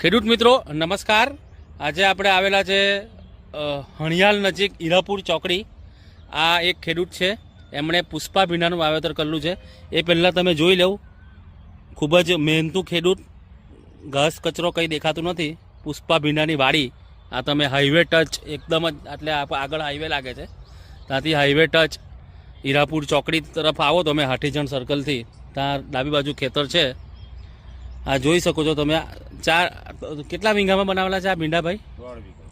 ખેડૂત મિત્રો, નમસ્કાર. આજે આપણે આવેલા છે હણિયાલ નજીક ઈરાપુર ચોકડી. આ એક ખેડૂત છે. એમણે પુષ્પા ભીંડાનું વાવેતર કરેલું છે. એ પહેલાં તમે જોઈ લેવું. ખૂબ જ મહેનતુ ખેડૂત. ઘાસ કચરો કંઈ દેખાતું નથી. પુષ્પા ભીંડાની વાડી. આ તમે હાઈવે ટચ એકદમ જ એટલે આગળ હાઈવે લાગે છે. ત્યાંથી હાઈવે ટચ ઈરાપુર ચોકડી તરફ આવો. તમે હાઠીજણ સર્કલથી ત્યાં ડાબી બાજુ ખેતર છે. આ જોઈ શકો છો તમે. ચાર કેટલા વીંઘામાં બનાવેલા છે આ ભીંડાભાઈ?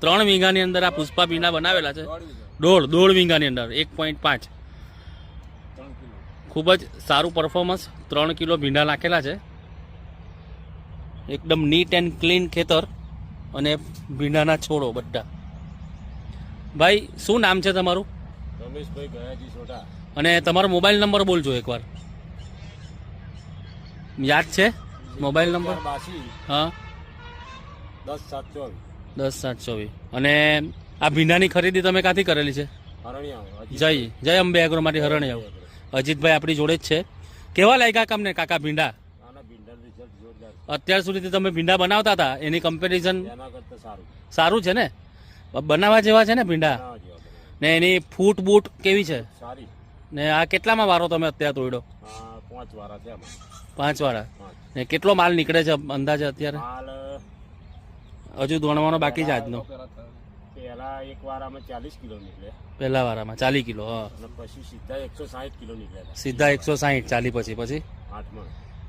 ત્રણ વીંઘાની અંદર આ પુષ્પા ભીંડા બનાવેલા છે. દોઢ દોઢ વીંઘાની અંદર એક પોઈન્ટ પાંચ. ખૂબ જ સારું પરફોર્મન્સ ત્રણ કિલો ભીંડા નાખેલા છે. એકદમ નીટ એન્ડ ક્લીન ખેતર અને ભીંડાના છોડો બધા. ભાઈ શું નામ છે તમારું? રમેશભાઈ ગયાજી સોઢા. અને તમારો મોબાઈલ નંબર બોલજો એકવાર. યાદ છે? Mobile number? હા. દસ સાત ચોવીસ. દસ સાત ચોવીસ. અને આ ભીંડાની ખરીદી તમે ક્યાંથી કરેલી છે? જય જય અંબે એગ્રોમાંથી હરણી આવું અજીતભાઈ આપણી જોડે જ છે. કેવા લાગ્યા તમને કાકા ભીંડા? અત્યાર સુધીથી તમે ભીંડા બનાવતા હતા એની કમ્પેરિઝન સારું. સારું છે ને? બનાવવા જેવા છે ને ભીંડા? ના એની ફૂટ બૂટ કેવી છે? સારી. ને આ કેટલામાં વારો તમે અત્યારે તોડ્યો? પાંચ વાળા પાંચ વાળા ને કેટલો માલ નીકળે છે અંદાજે અત્યારે? માલ હજુ ધોણવાનો બાકી છે આજનો? પહેલા એક વારામાં ચાલીસ કિલો નીકળે. પહેલા વારામાં ચાલી કિલો હા. પછી સીધા એકસો સાહીઠ કિલો નીકળ્યા સીધા એકસો સાહીઠ ચાલી પછી પછી? આઠ મણ.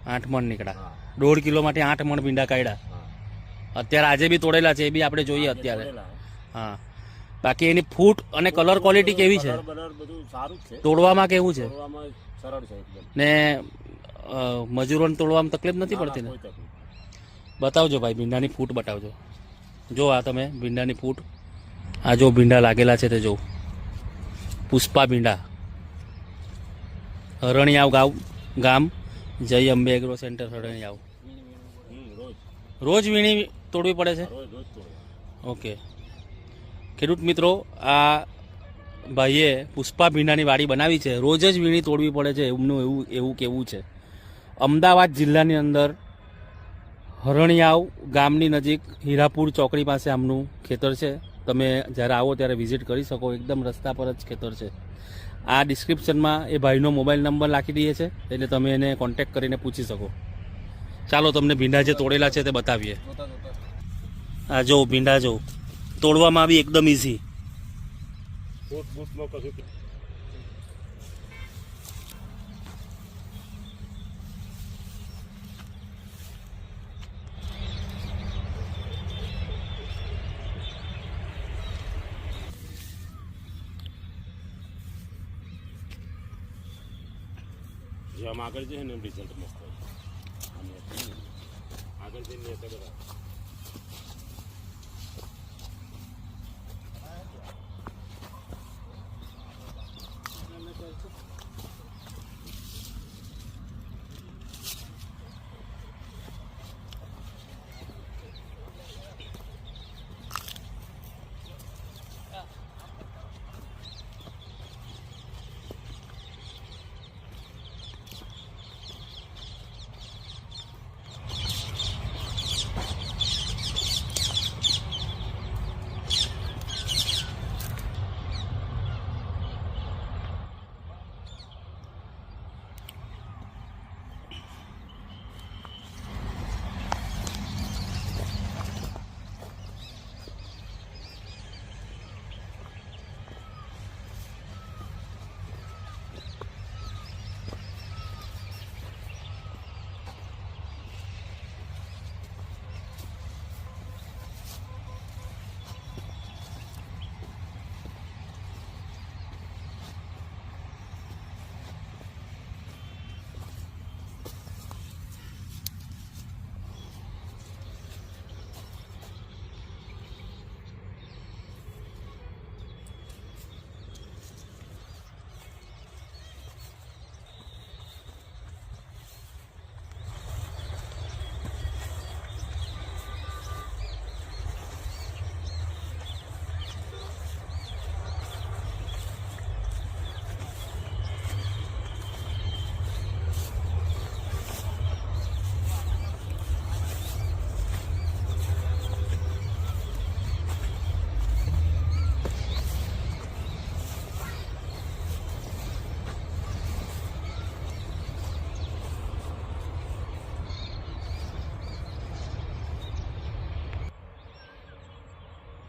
આઠ મણ નીકળ્યા. દોઢ કિલો માટે આઠ મણ ભીંડા કાઢ્યા. અત્યારે આજે બી તોડેલા છે એ બી આપણે જોઈએ અત્યારે. હા. બાકી એની ફૂટ અને કલર ક્વોલિટી કેવી છે? જ તોડવામાં કેવું છે? ને મજૂરોને તોડવામાં તકલીફ નથી પડતી ને. બતાવજો ભાઈ ભીંડાની ફૂટ બતાવજો. જો આ તમે ભીંડાની ફૂટ આ જો ભીંડા લાગેલા છે તે જો. પુષ્પા ભીંડા. હરણિયાવ ગાવ ગામ જય અંબે એગ્રો સેન્ટર હરણિયાવ. રોજ. વીણી તોડવી પડે છે? ઓકે. ખેડૂત મિત્રો આ ભાઈએ પુષ્પા ભીંડાની વાડી બનાવી છે. રોજ જ વીણી તોડવી પડે છે. એમનું એવું એવું કેવું છે? અમદાવાદ જિલ્લાની અંદર હરણિયાવ ગામની નજીક હીરાપુર ચોકડી પાસે આમનું ખેતર છે. તમે જ્યારે આવો ત્યારે વિઝિટ કરી શકો. એકદમ રસ્તા પર જ ખેતર છે. આ ડિસ્ક્રિપ્શનમાં એ ભાઈનો મોબાઈલ નંબર નાખી દઈએ છે. એટલે તમે એને કોન્ટેક કરીને પૂછી શકો. ચાલો તમને ભીંડા જે તોડેલા છે તે બતાવીએ. આ જો ભીંડા જો. તોડવામાં બી એકદમ ઇઝી જેમ આગળ જઈએ ને રિઝલ્ટ મસ્ત. આગળ જઈને બધા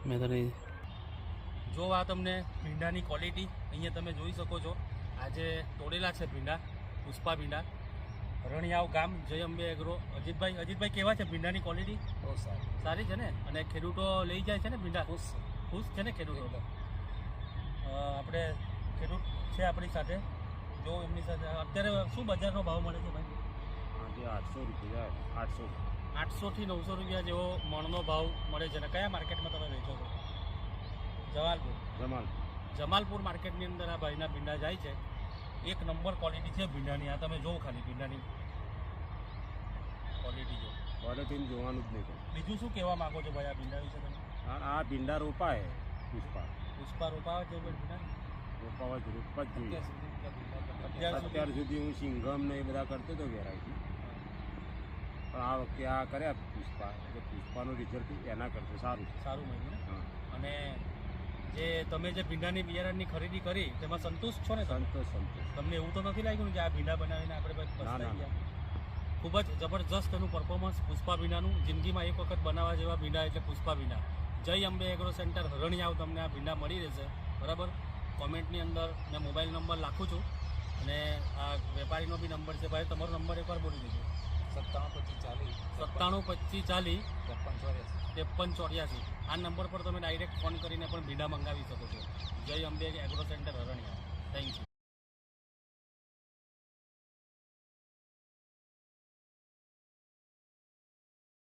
મેં તને જો આ તમને ભીંડાની ક્વોલિટી અહીંયા તમે જોઈ શકો છો. આજે તોડેલા છે ભીંડા પુષ્પા ભીંડા રણિયાવ ગામ જય અંબે એગ્રો અજીતભાઈ અજીતભાઈ કેવા છે ભીંડાની ક્વોલિટી બહુ સારી. સારી છે ને? અને ખેડૂતો લઈ જાય છે ને ભીંડા ખુશ ખુશ છે ને ખેડૂતો? આપણે ખેડૂત છે આપણી સાથે. જો એમની સાથે અત્યારે શું બજારનો ભાવ મળે છે ભાઈ? આઠસો રૂપિયા આઠસો. આઠસોથી નવસો રૂપિયા જેવો મણનો ભાવ મળે છે. અને કયા માર્કેટમાં તમે વેચો છો? જમાલપુર. જમાલ જમાલપુર માર્કેટની અંદર આ ભાઈના ભીંડા જાય છે. એક નંબર ક્વોલિટી છે ભીંડાની. આ તમે જોવો ખાલી ભીંડાની ક્વોલિટી જો. ક્વોલિટીને જોવાનું જ નહીં બીજું શું કહેવા માંગો છો ભાઈ આ ભીંડા વિશે તમે? આ આ ભીંડા રોપાય પુષ્પા. પુષ્પા રોપાવે છે ભીંડા? રોપાવા જ રોપવા જ જોઈએ. અત્યાર સુધી હું સિંઘમ ને એ બધા કરતો હતો વેરાયટી પણ આ વખતે આ કર્યા પુષ્પા. એટલે પુષ્પાનું રિઝલ્ટ એના કરતાં સારું છે. સારું મળ્યું અને જે તમે જે ભીંડાની બિયારણની ખરીદી કરી તેમાં સંતુષ્ટ છો ને સંતોષ સંતોષ. તમને એવું તો નથી લાગ્યું કે આ ભીંડા બનાવીને આપણે બસ ગયા? ખૂબ જ જબરજસ્ત એનું પરફોર્મન્સ પુષ્પા ભીંડાનું. જિંદગીમાં એક વખત બનાવવા જેવા ભીંડા એટલે પુષ્પા ભીંડા. જય અંબે એગ્રો સેન્ટર હરણિયાવ તમને આ ભીંડા મળી રહેશે. બરાબર? કોમેન્ટની અંદર મેં મોબાઈલ નંબર લાખું છું. અને આ વેપારીનો બી નંબર છે. ભાઈ તમારો નંબર એકવાર બોલી દેજો. સત્તાણું પચીસ ચાલીસ. સત્તાણું પચીસ ચાલીસ. ત્રેપન ચોર્યાસી. ત્રેપન ચોર્યાસી. આ નંબર પર તમે ડાયરેક્ટ ફોન કરીને પણ બીડા મંગાવી શકો છો. Jay Ambe agro centre Haraniya thank you